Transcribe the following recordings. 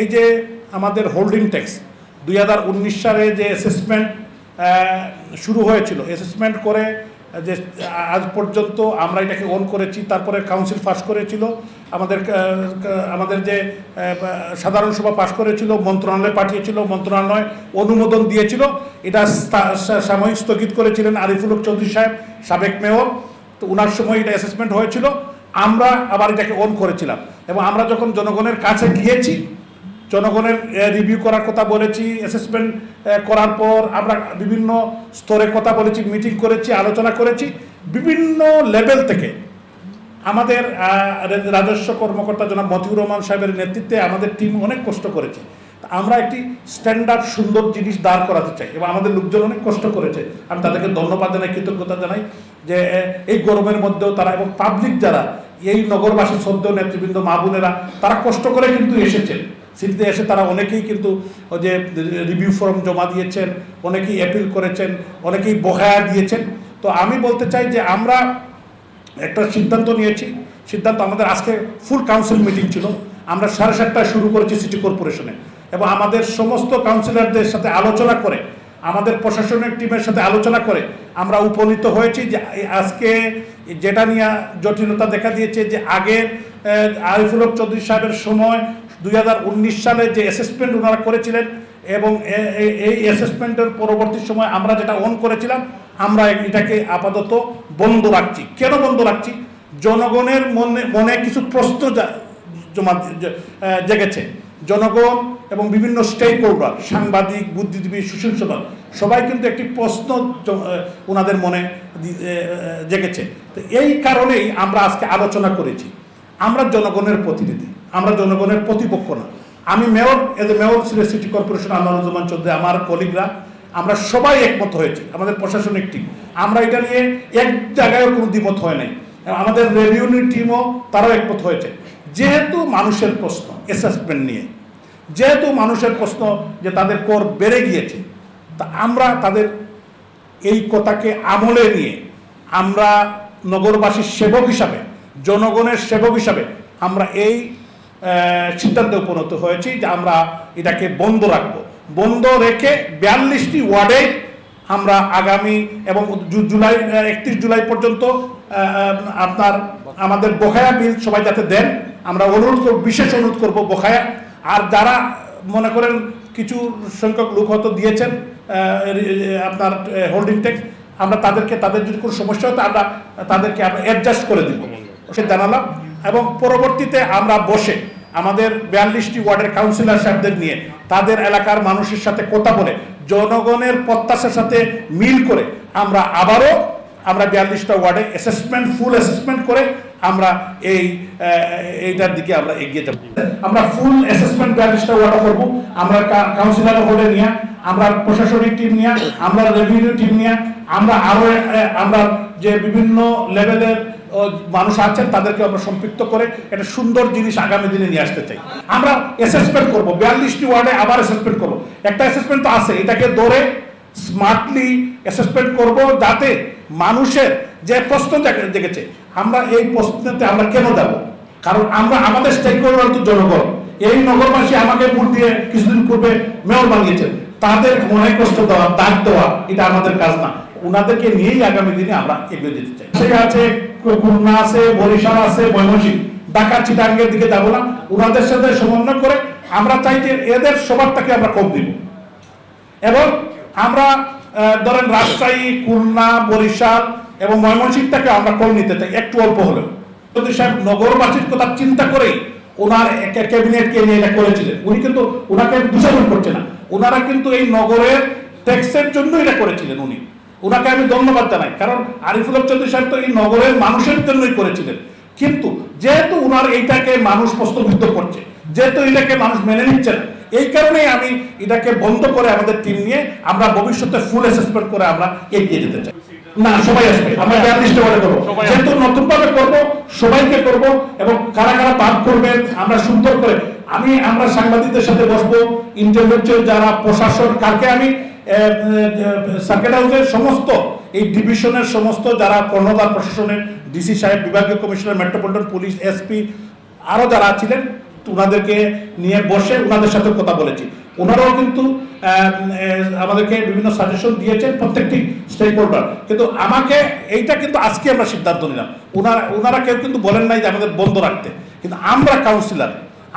এই যে আমাদের হোল্ডিং ট্যাক্স দুই হাজার উনিশ সালে যে অ্যাসেসমেন্ট শুরু হয়েছিল অ্যাসেসমেন্ট করে, যে আজ পর্যন্ত আমরা এটাকে অন করেছি, তারপরে কাউন্সিল পাস করেছিল, আমাদের আমাদের যে সাধারণ সভা পাস করেছিল, মন্ত্রণালয়ে পাঠিয়েছিল, মন্ত্রণালয় অনুমোদন দিয়েছিল, এটা সাময়িক স্থগিত করেছিলেন আরিফুল চৌধুরী সাহেব, সাবেক মেয়র, তো ওনার সময় এটা অ্যাসেসমেন্ট হয়েছিল, আমরা আবার এটাকে অন করেছিলাম, এবং আমরা যখন জনগণের কাছে গিয়েছি জনগণের রিভিউ করার কথা বলেছি অ্যাসেসমেন্ট করার পর আমরা বিভিন্ন স্তরে কথা বলেছি মিটিং করেছি, আলোচনা করেছি, বিভিন্ন লেভেল থেকে। আমাদের রাজস্ব কর্মকর্তা জনাব মতিউর রহমান সাহেবের নেতৃত্বে আমাদের টিম অনেক কষ্ট করেছে। আমরা একটি স্ট্যান্ডার্ড সুন্দর জিনিস দাঁড় করাতে চাই এবং আমাদের লোকজন অনেক কষ্ট করেছে। আমি তাদেরকে ধন্যবাদ জানাই, কৃতজ্ঞতা জানাই যে এই গরমের মধ্যেও তারা এবং পাবলিক যারা, এই নগরবাসী সদ্য নেতৃবৃন্দ, মা বোনেরা, তারা কষ্ট করে কিন্তু এসেছেন। সিটিতে এসে তারা অনেকেই কিন্তু ওই যে রিভিউ ফর্ম জমা দিয়েছেন, অনেকেই অ্যাপিল করেছেন, অনেকেই বহায়া দিয়েছেন। তো আমি বলতে চাই যে আমরা একটা সিদ্ধান্ত নিয়েছি, সিদ্ধান্ত আমাদের আজকে ফুল কাউন্সিল মিটিং ছিল। আমরা সাড়ে সাতটায় শুরু করেছি সিটি কর্পোরেশনে এবং আমাদের সমস্ত কাউন্সিলরদের সাথে আলোচনা করে, আমাদের প্রশাসনিক টিমের সাথে আলোচনা করে আমরা উপনীত হয়েছি যে আজকে যেটা নিয়ে জটিলতা দেখা দিয়েছে যে আগে আরিফুল চৌধুরী সাহেবের সময় দুই হাজার উনিশ সালে যে অ্যাসেসমেন্ট ওনারা করেছিলেন এবং এই অ্যাসেসমেন্টের পরবর্তী সময় আমরা যেটা অন করেছিলাম, আমরা এটাকে আপাতত বন্ধ রাখছি। কেন বন্ধ রাখছি? জনগণের মনে মনে কিছু প্রশ্ন জমা জেগেছে। জনগণ এবং বিভিন্ন স্টেক হোল্ডার সাংবাদিক, বুদ্ধিজীবী সুশীল সদন সবাই কিন্তু একটি প্রশ্ন ওনাদের মনে জেগেছে। তো এই কারণেই আমরা আজকে আলোচনা করেছি। আমরা জনগণের প্রতিনিধি। আমরা জনগণের প্রতিপক্ষ না। আমি মেয়র এজ এ মেয়র ছিল সিটি কর্পোরেশন আনোয়ারুজ্জামান চৌধুরী, আমার কলিগরা, আমরা সবাই একমত হয়েছি, আমাদের প্রশাসনিক টিম আমরা এটা নিয়ে এক জায়গায়ও কোনো দ্বিমত হয় নাই। আমাদের রেভিনিউ টিমও তারাও একমত হয়েছে। যেহেতু মানুষের প্রশ্ন অ্যাসেসমেন্ট নিয়ে, যেহেতু মানুষের প্রশ্ন যে তাদের কর বেড়ে গিয়েছে, তা আমরা তাদের এই কথাকে আমলে নিয়ে, আমরা নগরবাসীর সেবক হিসাবে, জনগণের সেবক হিসাবে, আমরা এই সিদ্ধান্তে উপনীত হয়েছি যে আমরা এটাকে বন্ধ রাখব। বন্ধ রেখে বিয়াল্লিশটি ওয়ার্ডে আমরা আগামী এবং জুলাই একত্রিশ জুলাই পর্যন্ত আপনার আমাদের বকায়া বিল সবাই যাতে দেন আমরা অনুরোধ করব বিশেষ অনুরোধ করব বকায়া আর যারা মনে করেন কিছু সংখ্যক লোক হয়তো দিয়েছেন আপনার হোল্ডিং ট্যাক্স আমরা তাদেরকে তাদের যদি কোনো সমস্যা হতো আমরা তাদেরকে আমরা অ্যাডজাস্ট করে দিব। সে জানালাম। এবং পরবর্তীতে আমরা বসে আমাদের বিয়াল্লিশটি ওয়ার্ডের কাউন্সিলর সাহেবদের নিয়ে তাদের এলাকার মানুষের সাথে কথা বলে জনগণের প্রত্যাশার সাথে মিল করে আমরা আবারও আমরা বিয়াল্লিশটা ওয়ার্ডে অ্যাসেসমেন্ট ফুল অ্যাসেসমেন্ট করে আমরা এই এইটার দিকে আমরা এগিয়ে যাব। আমরা ফুল অ্যাসেসমেন্ট বিয়াল্লিশটা ওয়ার্ডে করব। আমরা কাউন্সিলর হোল্ডে নিয়ে আমরা প্রশাসনিক টিম নিয়ে আমরা রেভিনিউ টিম নিয়ে আমরা আরও আহ, আমরা যে বিভিন্ন লেভেলের মানুষ আছেন, তাদেরকে আমরা সম্পৃক্ত করে একটা সুন্দর জিনিস আগামী দিনে নিয়ে আসতে চাই। আমরা অ্যাসেসমেন্ট করব, বিয়াল্লিশটি ওয়ার্ডে আবার অ্যাসেসমেন্ট করব। একটা অ্যাসেসমেন্ট তো আছে, এটাকে ধরে স্মার্টলি অ্যাসেসমেন্ট করব যাতে মানুষের যে প্রশ্ন জেগেছে আমরা এই প্রশ্নতে আমরা কেন যাব? কারণ আমরা আমাদের স্টেক হোল্ডার তো জনগণ। এই নগরবাসী আমাকে ভোট দিয়ে কিছুদিন পূর্বে মেয়র বানিয়েছেন তাদের মনে কষ্ট দেওয়া, দাগ দেওয়া, এটা আমাদের কাজ না। ওনাদেরকে নিয়েই আগামী দিনে আমরা এগিয়ে যেতে চাই। সে আছে খুলনা আছে, বরিশাল আছে, ময়মনসিংহ। ঢাকা, চিটাঙ্গের দিকে যাব না। ওনাদের সাথে সমন্বয় করে আমরা চাই যে এদের সবারটাকে আমরা কম দিব। এবং আমরা ধরেন রাজশাহী, খুলনা, বরিশাল এবং ময়মনসিংহটাকে আমরা কম নিতে চাই, একটু অল্প হলেও। যদি সাহেব, নগরবাসীর কথা চিন্তা করেই ওনার ক্যাবিনেটকে নিয়ে এটা করেছিলেন। উনি কিন্তু ওনাকে দূষণ করছে না। ওনারা কিন্তু এই নগরের ট্যাক্সের জন্য এটা করেছিলেন উনি। ওনাকে আমি ধন্যবাদ জানাই। কারণ আরিফুল চৌধুরী সাহেব তো এই নগরের মানুষের জন্যই করেছিলেন। কিন্তু যেহেতু ওনার এইটাকে মানুষ প্রশ্নবিদ্ধ করছে যেহেতু এটাকে মানুষ মেনে নিচ্ছে না এই কারণেই আমি এটাকে বন্ধ করে আমাদের টিম নিয়ে আমরা ভবিষ্যতে ফুল অ্যাসেসমেন্ট করে আমরা এগিয়ে যেতে চাই। না সবাই আসবে। আমরা বিয়াল্লিশটা করে করব। যেহেতু নতুন ভাবে করব সবাইকে করব এবং কারা কারা বাদ করবেন আমরা সুন্দর করে আমি আমরা সাংবাদিকদের সাথে বসবো ইন্টারভিউ যারা প্রশাসন কালকে আমি সার্কেট হাউসের সমস্ত, এই ডিভিশনের সমস্ত যারা কর্ণধার প্রশাসনের ডিসি সাহেব, বিভাগীয় কমিশনার মেট্রোপলিটন পুলিশ এসপি আরও যারা ছিলেন ওনাদেরকে নিয়ে বসে ওনাদের সাথে কথা বলেছি। ওনারাও কিন্তু আমাদেরকে বিভিন্ন সাজেশন দিয়েছেন প্রত্যেকটি স্টেক হোল্ডার কিন্তু আমাকে এইটা কিন্তু আজকে আমরা সিদ্ধান্ত নিলাম। ওনারা ওনারা কেউ কিন্তু বলেন নাই যে আমাদের বন্ধ রাখতে। কিন্তু আমরা কাউন্সিলর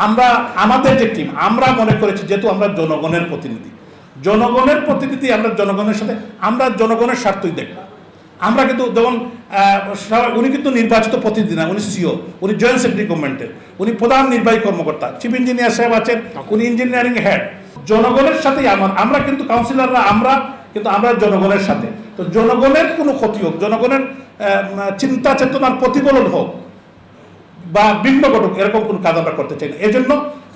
আমরা, আমাদের যে টিম আমরা মনে করেছি যেহেতু আমরা জনগণের প্রতিনিধি। জনগণের প্রতিনিধি আমরা জনগণের সাথে আমরা জনগণের স্বার্থই দেখব আমরা কিন্তু যেমন উনি কিন্তু নির্বাচিত প্রতিনিধি না উনি সিও উনি জয়েন্ট সেক্রেটারি গভর্নমেন্টের উনি প্রধান নির্বাহী কর্মকর্তা চিফ ইঞ্জিনিয়ার সাহেব আছেন উনি ইঞ্জিনিয়ারিং হেড জনগণের সাথেই আমার আমরা কিন্তু কাউন্সিলররা আমরা কিন্তু আমরা জনগণের সাথে। তো জনগণের কোনো ক্ষতি হোক জনগণের চিন্তা চেতনার প্রতিফলন হোক বা বিঘ্ন ঘটুক এরকম কোনো কাজ আমরা করতে চাই না। এজন্য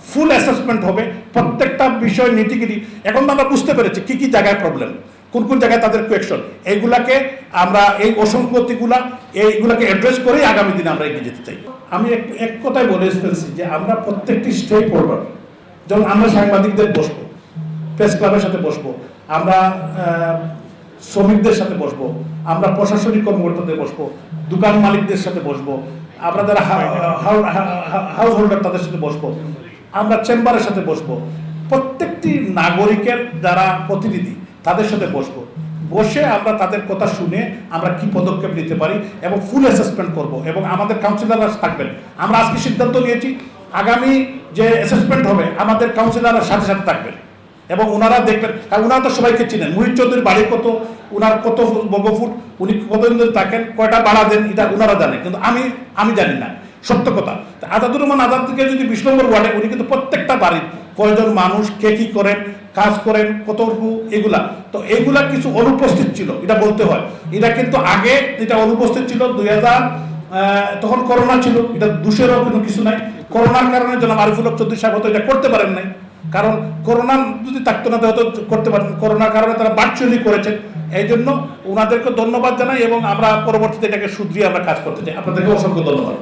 ফুল অ্যাসেসমেন্ট হবে, প্রত্যেকটা বিষয় নীতিগিরি এখন আমরা বুঝতে পেরেছি কি কি জায়গায় প্রবলেম কোন কোন জায়গায় তাদের কোয়েকশন এইগুলাকে আমরা, এই অসঙ্গতিগুলা এইগুলাকে অ্যাড্রেস করেই আগামী দিনে আমরা এগিয়ে যেতে চাই। আমি এক কথায় বলে ফেলছি যে আমরা প্রত্যেকটি স্টেক হোল্ডার যেমন আমরা সাংবাদিকদের বসবো প্রেস ক্লাবের সাথে বসবো, আমরা শ্রমিকদের সাথে বসবো, আমরা প্রশাসনিক কর্মকর্তাদের বসবো, দোকান মালিকদের সাথে বসবো, আমরা যারা হাউস হোল্ডার তাদের সাথে বসবো। আমরা চেম্বারের সাথে বসবো। প্রত্যেকটি নাগরিকের যারা প্রতিনিধি, তাদের সাথে বসবো। বসে আমরা তাদের কথা শুনে আমরা কি পদক্ষেপ নিতে পারি এবং ফুল অ্যাসেসমেন্ট করব এবং আমাদের কাউন্সিলররা থাকবেন। আমরা আজকে সিদ্ধান্ত নিয়েছি, আগামী যে অ্যাসেসমেন্ট হবে, আমাদের কাউন্সিলররা সাথে সাথে থাকবেন। এবং ওনারা দেখবেন আর ওনারা তো সবাইকে চিনেন। মুহিত চৌধুরীর বাড়ি কত ওনার কত বর্গফুট, উনি কতদিন ধরে থাকেন, কয়টা ভাড়া দেন, এটা ওনারা জানেন। কিন্তু আমি আমি জানি না। সত্য কথা। আজাদুর রহমান আজাদ থেকে যদি বিশ নম্বর ওয়ার্ডে, উনি কিন্তু প্রত্যেকটা বাড়ির কয়জন মানুষ, কে কি করেন, কাজ করেন, কতটুকু, এগুলা। তো এগুলা কিছু অনুপস্থিত ছিল, এটা বলতে হয়। এটা কিন্তু আগে এটা অনুপস্থিত ছিল দুই হাজার তখন করোনা ছিল, এটা দুশেরও কোনো কিছু নাই। করোনার কারণে জনাব আরিফুল হক চৌধুরী সাহেব এটা করতে পারেন নাই। কারণ করোনা যদি থাকতো না হয়তো করতে পারতেন। করোনার কারণে তারা ভার্চুয়ালি করেছেন। এই জন্য ওনাদেরকে ধন্যবাদ জানাই এবং আমরা পরবর্তীতে এটাকে শুধরিয়ে আমরা কাজ করতে চাই। আপনাদেরকে অসংখ্য ধন্যবাদ।